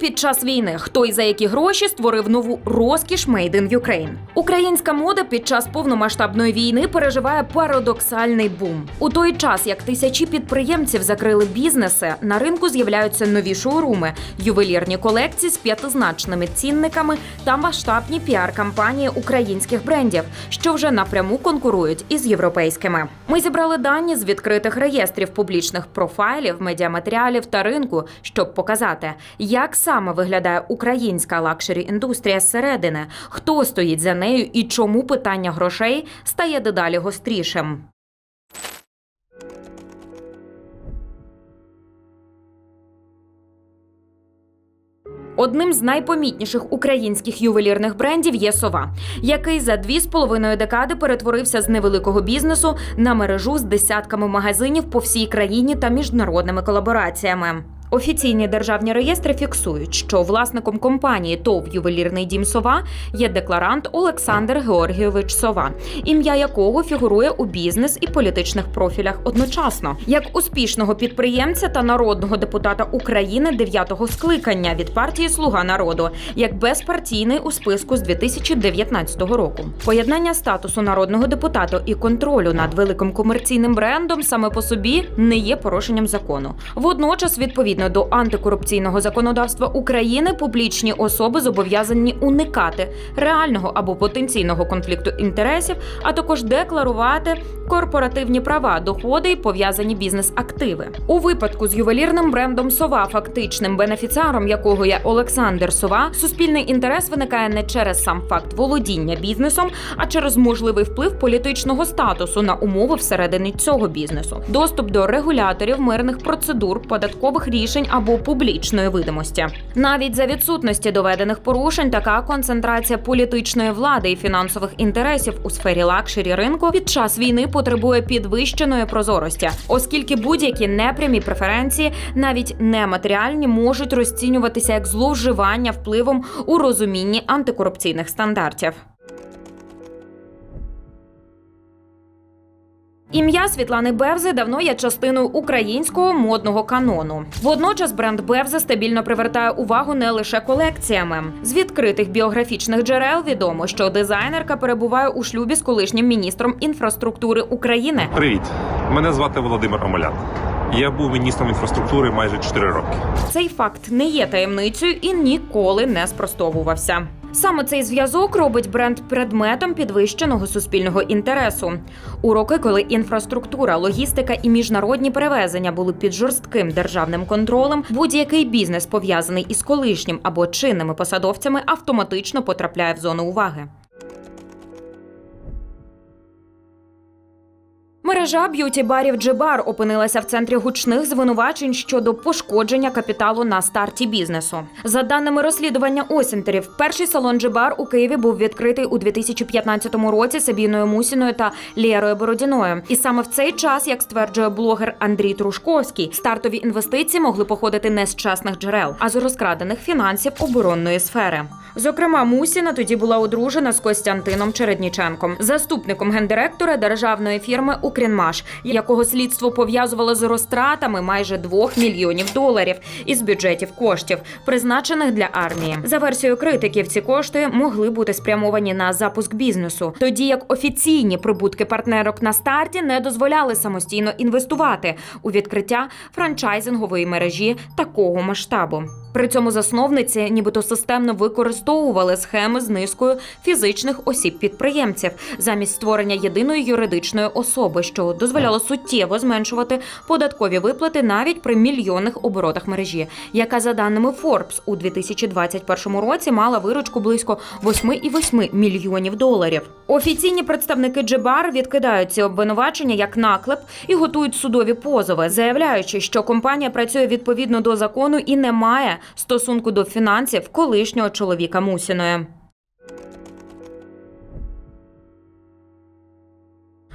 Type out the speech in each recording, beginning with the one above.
під час війни. Хто і за які гроші створив нову розкіш Made in Ukraine. Українська мода під час повномасштабної війни переживає парадоксальний бум. У той час, як тисячі підприємців закрили бізнеси, на ринку з'являються нові шоуруми, ювелірні колекції з п'ятизначними цінниками та масштабні піар-кампанії українських брендів, що вже напряму конкурують із європейськими. Ми зібрали дані з відкритих реєстрів публічних профайлів, медіаматеріалів та ринку, щоб показати, як саме виглядає українська лакшері індустрія зсередини, хто стоїть за нею і чому питання грошей стає дедалі гострішим. Одним з найпомітніших українських ювелірних брендів є сова, який за дві з половиною декади перетворився з невеликого бізнесу на мережу з десятками магазинів по всій країні та міжнародними колабораціями. Офіційні державні реєстри фіксують, що власником компанії ТОВ ювелірний дім Сова є декларант Олександр Георгійович Сова, ім'я якого фігурує у бізнес і політичних профілях одночасно, як успішного підприємця та народного депутата України дев'ятого скликання від партії Слуга народу, як безпартійний у списку з 2019 року. Поєднання статусу народного депутата і контролю над великим комерційним брендом саме по собі не є порушенням закону. Водночас, відповідно до антикорупційного законодавства України, публічні особи зобов'язані уникати реального або потенційного конфлікту інтересів, а також декларувати корпоративні права, доходи і пов'язані бізнес-активи. У випадку з ювелірним брендом Сова, фактичним бенефіціаром якого є Олександр Сова, суспільний інтерес виникає не через сам факт володіння бізнесом, а через можливий вплив політичного статусу на умови всередині цього бізнесу, доступ до регуляторів, мирних процедур, податкових рішень або публічної видимості. Навіть за відсутності доведених порушень така концентрація політичної влади і фінансових інтересів у сфері лакшері ринку під час війни потребує підвищеної прозорості, оскільки будь-які непрямі преференції, навіть нематеріальні, можуть розцінюватися як зловживання впливом у розумінні антикорупційних стандартів. Ім'я Світлани Бевзи давно є частиною українського модного канону. Водночас бренд Бевзи стабільно привертає увагу не лише колекціями. З відкритих біографічних джерел відомо, що дизайнерка перебуває у шлюбі з колишнім міністром інфраструктури України. Привіт, мене звати Володимир Омелян. Я був міністром інфраструктури майже 4 роки. Цей факт не є таємницею і ніколи не спростовувався. Саме цей зв'язок робить бренд предметом підвищеного суспільного інтересу. У роки, коли інфраструктура, логістика і міжнародні перевезення були під жорстким державним контролем, будь-який бізнес пов'язаний із колишнім або чинними посадовцями автоматично потрапляє в зону уваги. Мережа б'юті-барів Джибар опинилася в центрі гучних звинувачень щодо пошкодження капіталу на старті бізнесу. За даними розслідування Осінтерів, перший салон Джибар у Києві був відкритий у 2015 році Сабіною Мусіною та Лєрою Бородіною. І саме в цей час, як стверджує блогер Андрій Трушковський, стартові інвестиції могли походити не з частних джерел, а з розкрадених фінансів оборонної сфери. Зокрема, Мусіна тоді була одружена з Костянтином Чередніченком, заступником гендиректора державної фірми Укрінмаш, якого слідство пов'язувало з розтратами майже 2 мільйонів доларів із бюджетів коштів, призначених для армії. За версією критиків, ці кошти могли бути спрямовані на запуск бізнесу, тоді як офіційні прибутки партнерок на старті не дозволяли самостійно інвестувати у відкриття франчайзингової мережі такого масштабу. При цьому засновниці нібито системно використовували схеми з низкою фізичних осіб-підприємців замість створення єдиної юридичної особи, що дозволяло суттєво зменшувати податкові виплати навіть при мільйонних оборотах мережі, яка за даними Forbes у 2021 році мала виручку близько 8,8 мільйонів доларів. Офіційні представники Джебар відкидають ці обвинувачення як наклеп і готують судові позови, заявляючи, що компанія працює відповідно до закону і не має стосунку до фінансів колишнього чоловіка Мусіної.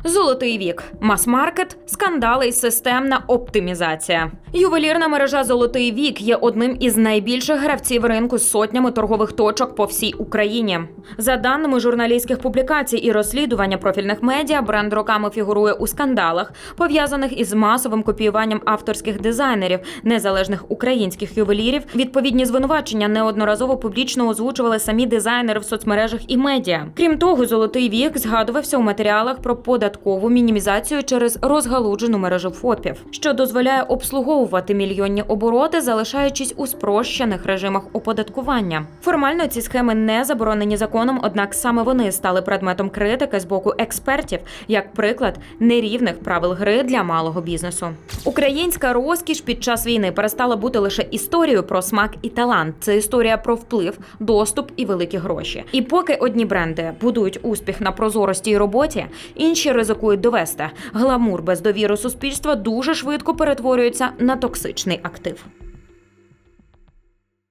Золотий вік, мас-маркет, скандали і системна оптимізація. Ювелірна мережа Золотий вік є одним із найбільших гравців ринку з сотнями торгових точок по всій Україні. За даними журналістських публікацій і розслідування профільних медіа, бренд роками фігурує у скандалах, пов'язаних із масовим копіюванням авторських дизайнерів незалежних українських ювелірів. Відповідні звинувачення неодноразово публічно озвучували самі дизайнери в соцмережах і медіа. Крім того, золотий вік згадувався у матеріалах про податкову мінімізацію через розгалуджену мережу ФОПів, що дозволяє обслуговувати мільйонні обороти, залишаючись у спрощених режимах оподаткування. Формально ці схеми не заборонені законом, однак саме вони стали предметом критики з боку експертів, як приклад нерівних правил гри для малого бізнесу. Українська розкіш під час війни перестала бути лише історією про смак і талант. Це історія про вплив, доступ і великі гроші. І поки одні бренди будують успіх на прозорості і роботі, інші ризикують довести. Гламур без довіри суспільства дуже швидко перетворюється на токсичний актив.